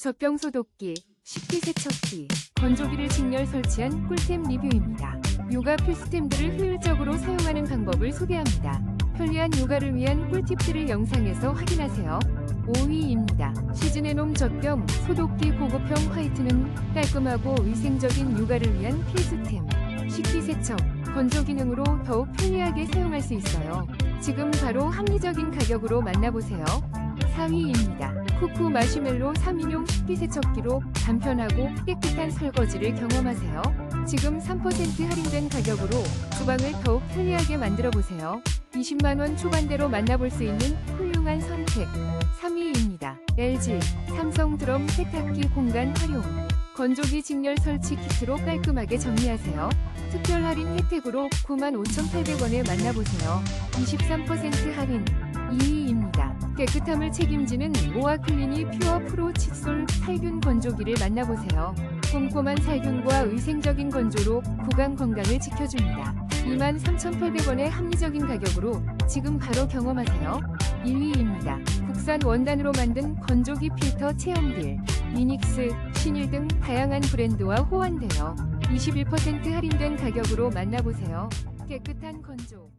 젖병 소독기, 식기세척기, 건조기를 직렬 설치한 꿀템 리뷰입니다. 요가 필수템들을 효율적으로 사용하는 방법을 소개합니다. 편리한 요가를 위한 꿀팁들을 영상에서 확인하세요. 5위입니다. 시즈네놈 젖병 소독기 고급형 화이트는 깔끔하고 위생적인 요가를 위한 필수템. 식기세척, 건조 기능으로 더욱 편리하게 사용할 수 있어요. 지금 바로 합리적인 가격으로 만나보세요. 4위입니다. 쿠쿠 마시멜로 3인용 식기세척기로 간편하고 깨끗한 설거지를 경험하세요. 지금 3% 할인된 가격으로 주방을 더욱 편리하게 만들어 보세요. 20만원 초반대로 만나볼 수 있는 훌륭한 선택. 3위입니다. LG 삼성 드럼 세탁기 공간 활용. 건조기 직렬 설치 키트로 깔끔하게 정리하세요. 특별 할인 혜택으로 95,800원에 만나보세요. 23% 할인. 2위입니다. 깨끗함을 책임지는 모아클리니 퓨어 프로 칫솔 살균 건조기를 만나보세요. 꼼꼼한 살균과 위생적인 건조로 구강 건강을 지켜줍니다. 23,800원의 합리적인 가격으로 지금 바로 경험하세요. 1위입니다. 국산 원단으로 만든 건조기 필터 체험길, 미닉스, 신일 등 다양한 브랜드와 호환되어 21% 할인된 가격으로 만나보세요. 깨끗한 건조.